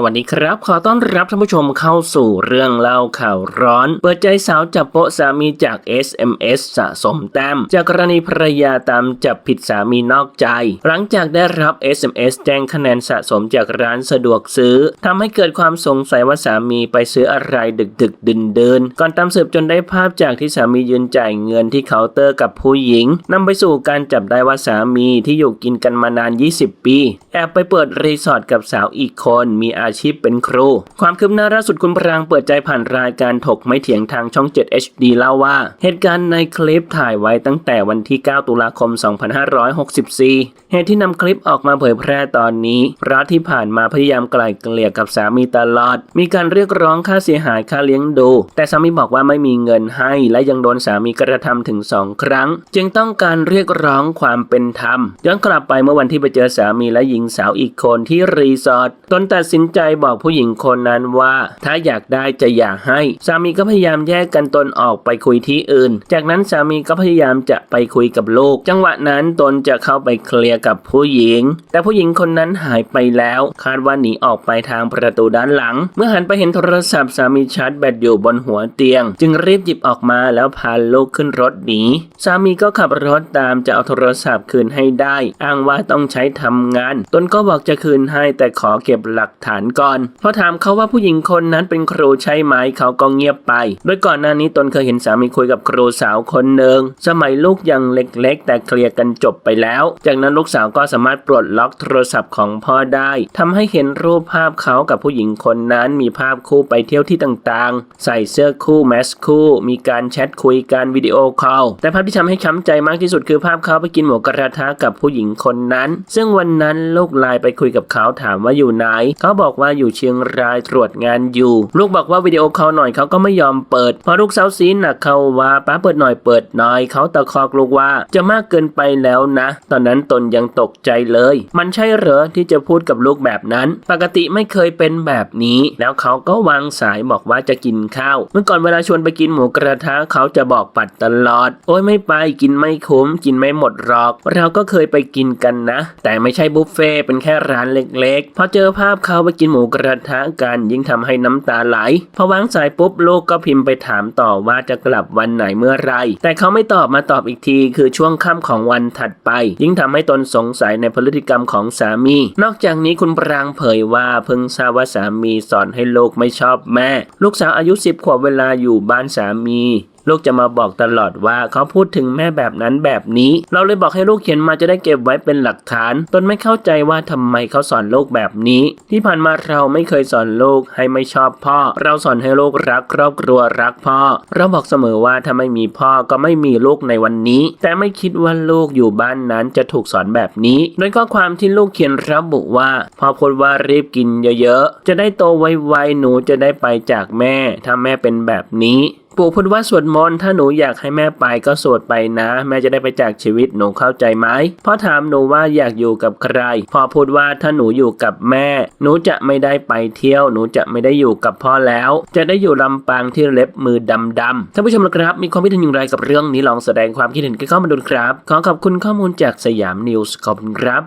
สวัสดีครับ ขอต้อนรับท่านผู้ชมเข้าสู่เรื่องเล่าข่าวร้อน เปิดใจสาวจับโปะสามีจาก SMS สะสมแต้มจากกรณีภรรยาตามจับผิดสามีนอกใจ หลังจากได้รับ SMS แจ้งคะแนนสะสมจากร้านสะดวกซื้อทำให้เกิดความสงสัยว่าสามีไปซื้ออะไรดึกดึกดินเดินก่อนตามสืบจนได้ภาพจากที่สามียืนจ่ายเงินที่เคาน์เตอร์กับผู้หญิงนำไปสู่การจับได้ว่าสามีที่อยู่กินกันมานาน 20 ปี แอบไปเปิดรีสอร์ทกับสาวอีกคนมีอาาชีพเป็นครู ความคืบหน้าล่าสุดคุณปรางเปิดใจผ่านรายการถกไม่เถียงทางช่อง 7 HD เล่าว่า เหตุการณ์ในคลิปถ่ายไว้ตั้งแต่วันที่ 9 ตุลาคม 2564 เหตุที่นำคลิปออกมาเผยแพร่ตอนนี้เพราะที่ผ่านมาพยายามไกล่เกลี่ยกับสามีตลอด มีการเรียกร้องค่าเสียหายค่าเลี้ยงดู แต่สามีบอกว่าไม่มีเงินให้ และยังโดนสามีกระทำถึงสองครั้ง จึงต้องการเรียกร้องความเป็นธรรมย้อนกลับไปเมื่อวันที่ไปเจอสามีและหญิงสาวอีกคนที่รีสอร์ทตนตัดสินใจบอกผู้หญิงคนนั้นว่า ถ้าอยากได้จะอยากให้ สามีก็พยายามแยกกันตนออกไปคุยที่อื่น จากนั้นสามีก็พยายามจะไปคุยกับลูก จังหวะนั้นตนจะเข้าไปเคลียร์กับผู้หญิง แต่ผู้หญิงคนนั้นหายไปแล้ว คาดว่าหนีออกไปทางประตูด้านหลัง เมื่อหันไปเห็นโทรศัพท์สามีชาร์จแบตอยู่บนหัวเตียง จึงรีบหยิบออกมาแล้วพาลูกขึ้นรถหนีสามีก็ขับรถตามจะเอาโทรศัพท์คืนให้ได้ อ้างว่าต้องใช้ทำงาน ตนก็บอกจะคืนให้แต่ขอเก็บหลักฐานก่อน พอถามเขาว่าผู้หญิงคนนั้นเป็นครูใช่ไหมเขาก็เงียบไป โดยก่อนหน้านี้ตนเคยเห็นสามีคุยกับครูสาวคนหนึ่งสมัยลูกยังเล็กๆ แต่เคลียร์กันจบไปแล้ว จากนั้นลูกสาวก็สามารถปลดล็อกโทรศัพท์ของพ่อได้ทำให้เห็นรูปภาพเขากับผู้หญิงคนนั้นมีภาพคู่ไปเที่ยวที่ต่างๆ ใส่เสื้อคู่แมสคู่ มีการแชทคุยกันวิดีโอคอลแต่ภาพที่ทำให้ช้ำใจมากที่สุดคือภาพเขาไปกินหมูกระทะกับผู้หญิงคนนั้น ซึ่งวันนั้นลูกไลน์ไปคุยกับเขาถามว่าอยู่ไหนเขาบอกอกว่าอยู่เชียงรายตรวจงานอยู่ ลูกบอกว่าวิดีโอคอลหน่อยเขาก็ไม่ยอมเปิด พอลูกเซาซีหนักเขาว่าป้าเปิดหน่อยเปิดหน่อยเขาตะคอกลูกว่าจะมากเกินไปแล้วนะ ตอนนั้นตนยังตกใจเลย มันใช่เหรอที่จะพูดกับลูกแบบนั้น ปกติไม่เคยเป็นแบบนี้ แล้วเขาก็วางสายบอกว่าจะกินข้าว เมื่อก่อนเวลาชวนไปกินหมูกระทะเขาจะบอกปัดตลอด โอ้ยไม่ไปกินไม่คุ้ม กินไม่หมดหรอก เราก็เคยไปกินกันนะ แต่ไม่ใช่บุฟเฟ่เป็นแค่ร้านเล็กๆพอเจอภาพเขาไปกินหมูกระทะกันยิ่งทำให้น้ำตาไหลพอวางสายปุ๊บลูกก็พิมพ์ไปถามต่อว่าจะกลับวันไหนเมื่อไร แต่เขาไม่ตอบมาตอบอีกที คือช่วงค่ำของวันถัดไป ยิ่งทำให้ตนสงสัยในพฤติกรรมของสามี นอกจากนี้คุณปรางเผยว่าเพิ่งทราบว่าสามีสอนให้ลูกไม่ชอบแม่ ลูกสาวอายุสิบขวบเวลาอยู่บ้านสามี ลูกจะมาบอกตลอดว่าเขาพูดถึงแม่แบบนั้นแบบนี้ เราเลยบอกให้ลูกเขียนมาจะได้เก็บไว้เป็นหลักฐาน ตนไม่เข้าใจว่าทำไมเขาสอนลูกแบบนี้ ที่ผ่านมาเราไม่เคยสอนลูกให้ไม่ชอบพ่อ เราสอนให้ลูกรักครอบครัวรักพ่อ เราบอกเสมอว่าถ้าไม่มีพ่อก็ไม่มีลูกในวันนี้ แต่ไม่คิดว่าลูกอยู่บ้านนั้นจะถูกสอนแบบนี้โดยข้อความที่ลูกเขียนระบุว่าพ่อพูดว่ารีบกินเยอะๆ จะได้โตไวๆหนูจะได้ไปจากแม่ ถ้าแม่เป็นแบบนี้ ปู่พูดว่าสวดมนต์ถ้าหนูอยากให้แม่ไปก็สวดไปนะ แม่จะได้ไปจากชีวิตหนูเข้าใจไหมพ่อถามหนูว่าอยากอยู่กับใครพ่อพูดว่าถ้าหนูอยู่กับแม่ หนูจะไม่ได้ไปเที่ยว หนูจะไม่ได้อยู่กับพ่อแล้ว จะได้อยู่ลำปางที่เล็บมือดำๆท่านผู้ชมนะครับ มีความคิดเห็นอย่างไรกับเรื่องนี้ลองแสดงความคิดเห็นกันเข้ามาดูครับ ขอขอบคุณข้อมูลจากสยามนิวส์ขอบคุณครับ